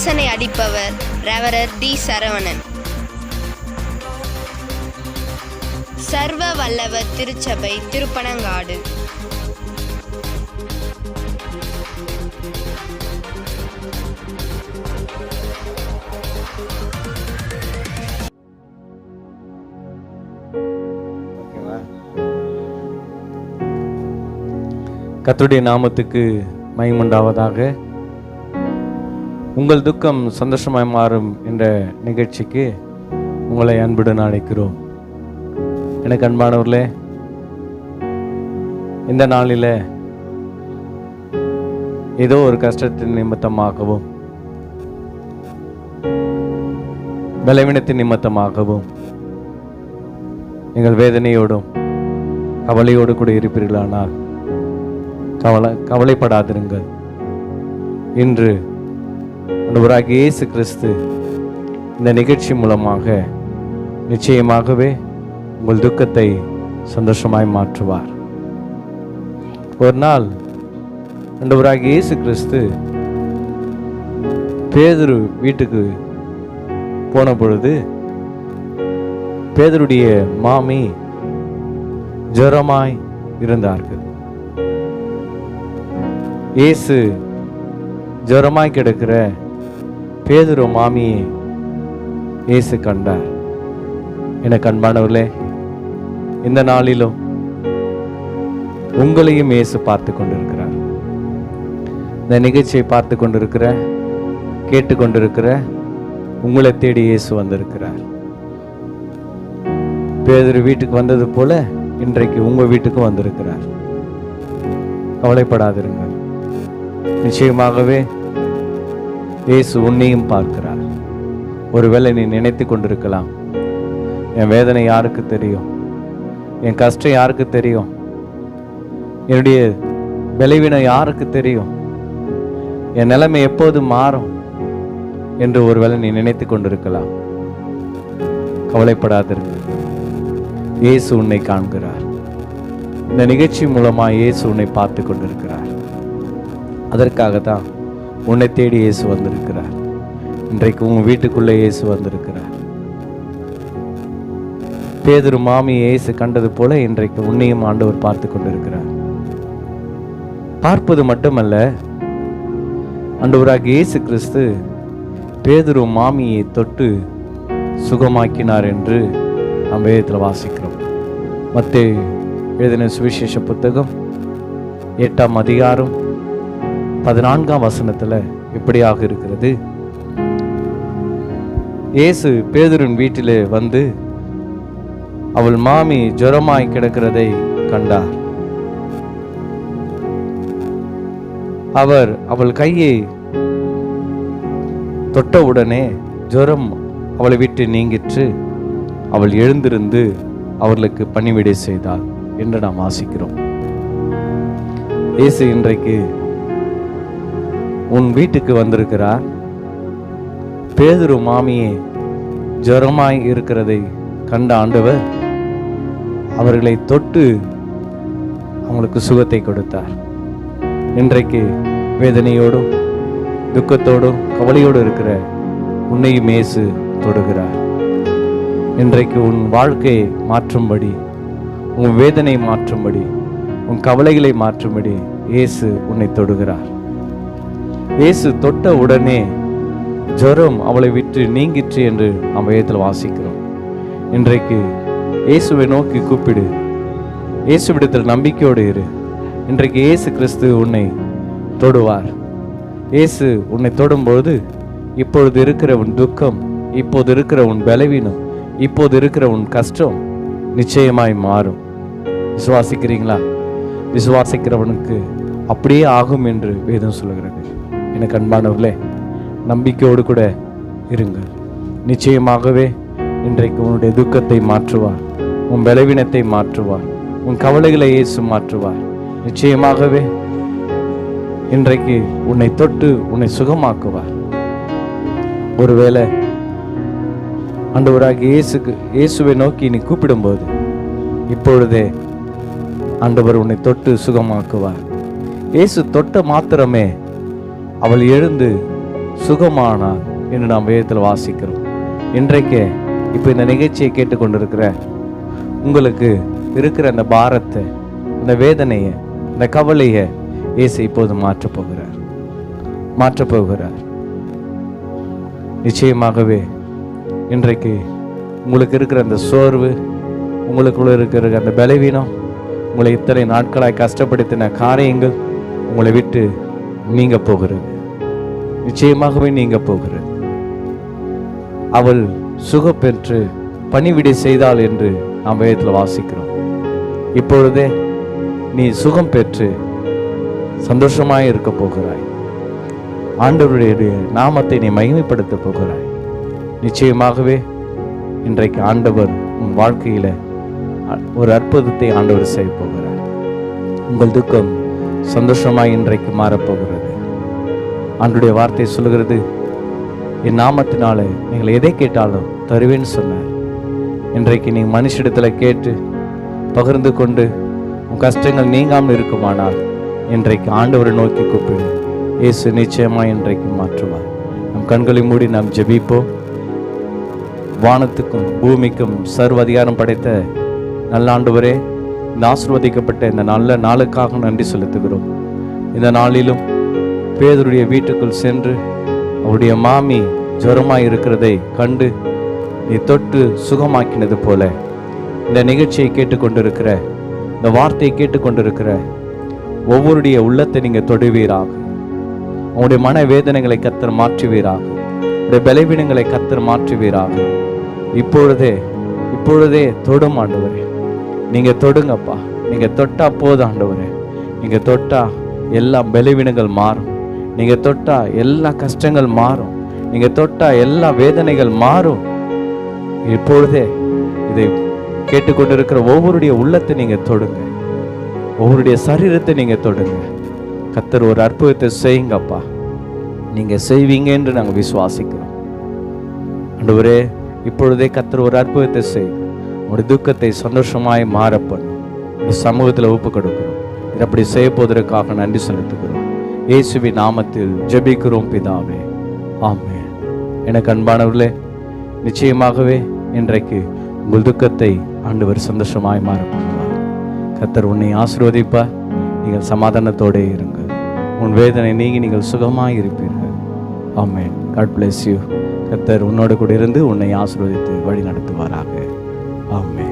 யோசனை அடிப்பவர் ரெவரர் டி சரவணன். சர்வ வல்லவர் திருச்சபை திருப்பனங்காடு. ஓகேவா? நாமத்துக்கு மயமுண்டாவதாக உங்கள் துக்கம் சந்தோஷமாய் மாறும் என்ற நிகழ்ச்சிக்கு உங்களை அன்புடன் அழைக்கிறோம். எனக்கு அன்பானவர்களே இந்த நாளில் ஏதோ ஒரு கஷ்டத்தின் நிமித்தமாகவும் பலவீனத்தின் நிமித்தமாகவும் நீங்கள் வேதனையோடும் கவலையோடு கூட இருப்பீர்களானால் கவலை கவலைப்படாதிருங்கள். இன்று ஆண்டவராகிய இயேசு கிறிஸ்து இந்த நிகழ்ச்சி மூலமாக நிச்சயமாகவே உங்கள் துக்கத்தை சந்தோஷமாய் மாற்றுவார். ஒரு நாள் ஆண்டவராகிய இயேசு கிறிஸ்து பேதுரு வீட்டுக்கு போன பொழுது பேதருடைய மாமி ஜரமாய் இருந்தார்கள். இயேசு ஜரமாய் கிடக்கிற பேதுரு மாமியை இயேசு கண்டார். எனக்கு அன்பானவர்களே இந்த நாளிலும் உங்களையும் இயேசு பார்த்து கொண்டிருக்கிறார். இந்த நிகழ்ச்சியை பார்த்து கொண்டிருக்கிற கேட்டுக்கொண்டிருக்கிற உங்களை தேடி இயேசு வந்திருக்கிறார். பேதர் வீட்டுக்கு வந்தது போல இன்றைக்கு உங்க வீட்டுக்கும் வந்திருக்கிறார். கவலைப்படாதிருங்கள். நிச்சயமாகவே இயேசு உன்னையும் பார்க்கிறார். ஒருவேளை நீ நினைத்து கொண்டிருக்கலாம். என் வேதனை யாருக்கு தெரியும்? என் கஷ்டம் யாருக்கு தெரியும்? என்னுடைய பலவீனம் யாருக்கு தெரியும்? என் நிலைமை எப்போது மாறும்? என்று ஒருவேளை நீ நினைத்து கொண்டிருக்கலாம். கவலைப்படாதிருங்கள். இயேசு உன்னை காண்கிறார். இந்த நிகழ்ச்சி மூலமா இயேசு உன்னை பார்த்து கொண்டிருக்கிறார். அதற்காக தான் உன்னை தேடி இயேசு வந்திருக்கிறார். இன்றைக்கு உன் வீட்டுக்குள்ளே இயேசு வந்திருக்கிறார். பேதுரு மாமி இயேசு கண்டது போல இன்றைக்கு உன்னையும் ஆண்டவர் பார்த்து கொண்டிருக்கிறார். பார்ப்பது மட்டுமல்ல ஆண்டவராக இயேசு கிறிஸ்து பேதுரு மாமியை தொட்டு சுகமாக்கினார் என்று நாம் வேதத்தில் வாசிக்கிறோம். மத்தே எழுதின சுவிசேஷ புத்தகம் எட்டாம் அதிகாரம் பதினான்காம் வசனத்துல இப்படியாக இருக்கிறது. இயேசு பேதுருவின் வீட்டிலே வந்து அவள் மாமி ஜுரமாய் கிடக்கிறதை கண்டார். அவர் அவள் கையை தொட்டவுடனே ஜுரம் அவளை விட்டு நீங்கிற்று. அவள் எழுந்திருந்து அவர்களுக்கு பணிவிடை செய்தாள் என்று நாம் வாசிக்கிறோம். இயேசு இன்றைக்கு உன் வீட்டுக்கு வந்திருக்கிறார். பேதுரு மாமியே ஜரமாய் இருக்கிறதை கண்ட ஆண்டவர் அவர்களை தொட்டு அவங்களுக்கு சுகத்தை கொடுத்தார். இன்றைக்கு வேதனையோடும் துக்கத்தோடும் கவலையோடும் இருக்கிற உன்னையும் மேசு தொடுகிறார். இன்றைக்கு உன் வாழ்க்கையை மாற்றும்படி உன் வேதனை மாற்றும்படி உன் கவலைகளை மாற்றும்படி இயேசு உன்னை தொடுகிறார். இயேசு தொட்ட உடனே ஜரம் அவளை விட்டு நீங்கிற்று என்று நாம் வேதத்தில் வாசிக்கிறோம். இன்றைக்கு இயேசுவை நோக்கி கூப்பிடு. இயேசுவிடத்தில் நம்பிக்கையோடு இரு. இன்றைக்கு இயேசு கிறிஸ்து உன்னை தொடுவார். இயேசு உன்னை தொடும்போது இப்பொழுது இருக்கிற உன் துக்கம் இப்போது இருக்கிற உன் பலவீனம் இப்போது இருக்கிற உன் கஷ்டம் நிச்சயமாய் மாறும். விசுவாசிக்கிறீங்களா? விசுவாசிக்கிறவனுக்கு அப்படியே ஆகும் என்று வேதம் சொல்கிறது எனக்கு அன்பானவர்களே நம்பிக்கையோடு கூட இருங்கள். நிச்சயமாகவே இன்றைக்கு உன்னுடைய துக்கத்தை மாற்றுவார் உன் பலவீனத்தை மாற்றுவார் உன் கவலைகளை இயேசு மாற்றுவார். நிச்சயமாகவே இன்றைக்கு உன்னை தொட்டு உன்னை சுகமாக்குவார். ஒருவேளை ஆண்டவராகிய இயேசுக்கு இயேசுவை நோக்கி நீ கூப்பிடும்போது இப்பொழுதே ஆண்டவர் உன்னை தொட்டு சுகமாக்குவார். இயேசு தொட்ட மாத்திரமே அவள் எழுந்து சுகமானார் என்று நாம் வேதத்தில் வாசிக்கிறோம். இன்றைக்கு இப்போ இந்த நிகழ்ச்சியை கேட்டுக்கொண்டிருக்கிற உங்களுக்கு இருக்கிற அந்த பாரத்தை அந்த வேதனையை அந்த கவலையை இயேசு இப்போது மாற்றப் போகிறார். மாற்றப் போகிறார். நிச்சயமாகவே இன்றைக்கு உங்களுக்கு இருக்கிற அந்த சோர்வு உங்களுக்குள்ள இருக்கிற அந்த பலவீனம் உங்களை இத்தனை நாட்களாய் கஷ்டப்படுத்தின காரியங்கள் உங்களை விட்டு நீங்க போகிறது நிச்சயமாகவே நீங்க போகிறது அவள் சுகப்பெற்று பணிவிடை செய்தாள் என்று நாம் வேதத்தில் வாசிக்கிறோம். இப்பொழுதே நீ சுகம் பெற்று சந்தோஷமாக இருக்க போகிறாய். ஆண்டவருடைய நாமத்தை நீ மகிமைப்படுத்த போகிறாய். நிச்சயமாகவே இன்றைக்கு ஆண்டவர் உன் வாழ்க்கையில ஒரு அற்புதத்தை ஆண்டவர் செய்ய போகிறார். உங்கள் துக்கம் சந்தோஷமாக இன்றைக்கு மாறப்போகிறது அன்றைய வார்த்தை சொல்லுகிறது என் நாமத்தினால நீங்கள் எதை கேட்டாலும் தருவேன்னு சொன்னார். இன்றைக்கு நீ மனுஷிடத்தில் கேட்டு பகிர்ந்து கொண்டு உன் கஷ்டங்கள் நீங்காமல் இருக்குமானால் இன்றைக்கு ஆண்டவரை நோக்கி கூப்பிடு. இயேசு நிச்சயமாக இன்றைக்கு மாற்றுவார். நம் கண்களை மூடி நாம் ஜெபிப்போம். வானத்துக்கும் பூமிக்கும் சர்வ அதிகாரம் படைத்த நல்ல ஆண்டவரே இந்த ஆசிர்வதிக்கப்பட்ட இந்த நல்ல நாளுக்காக நன்றி செலுத்துகிறோம். இந்த நாளிலும் பேதருடைய வீட்டுக்குள் சென்று அவருடைய மாமி ஜுரமாக இருக்கிறதை கண்டு நீ தொட்டு சுகமாக்கினது போல. இந்த நிகழ்ச்சியை கேட்டுக்கொண்டிருக்கிற இந்த வார்த்தையை கேட்டுக்கொண்டிருக்கிற ஒவ்வொருடைய உள்ளத்தை நீங்கள் தொடுவீராக. உங்களுடைய மன வேதனைகளை கத்தர் மாற்றுவீராக. உடைய பலவீனங்களை கத்தர் மாற்றுவீராக. இப்பொழுதே இப்பொழுதே தொடும் ஆண்டவரே. நீங்கள் தொடுங்கப்பா. நீங்கள் தொட்டா போதும் ஆண்டவரே. நீங்கள் தொட்டா எல்லா பலவீனங்கள் மாறும். நீங்க தொட்டா எல்லா கஷ்டங்கள் மாறும். நீங்க தொட்டா எல்லா வேதனைகள் மாறும். இப்பொழுதே இதை கேட்டுக்கொண்டிருக்கிற ஒவ்வொருடைய உள்ளத்தை நீங்க தொடுங்க. ஒவ்வொருடைய சரீரத்தை நீங்க தொடுங்க. கத்தர் ஒரு அற்புதத்தை செய்யுங்கப்பா. நீங்க செய்வீங்க என்று நாங்கள் விசுவாசிக்கிறோம். அன்றுவரே இப்பொழுதே கத்தர் ஒரு அற்புதத்தை செய்யும் உங்களுடைய துக்கத்தை சந்தோஷமாய் மாற சமூகத்தில் ஒப்பு கொடுக்கிறோம். இதை அப்படி செய்ய போவதற்காக நன்றி செலுத்துகிறோம். இயேசுவி நாமத்தில் ஜெபிக்கிறோம் பிதாவே. ஆமே எனக்கு அன்பானவர்களே நிச்சயமாகவே இன்றைக்கு உங்கள் துக்கத்தை ஆண்டவர் சந்தோஷமாய் மாற பண்ணுவார் கத்தர் உன்னை ஆசீர்வதிப்பார். நீங்கள் சமாதானத்தோடே இருங்கள். உன் வேதனை நீங்கி நீங்கள் சுகமாக இருப்பீர்கள். ஆமென். காட் bless யூ கத்தர் உன்னோடு கூட இருந்து உன்னை ஆசிர்வதித்து வழி நடத்துவாராக ஆமே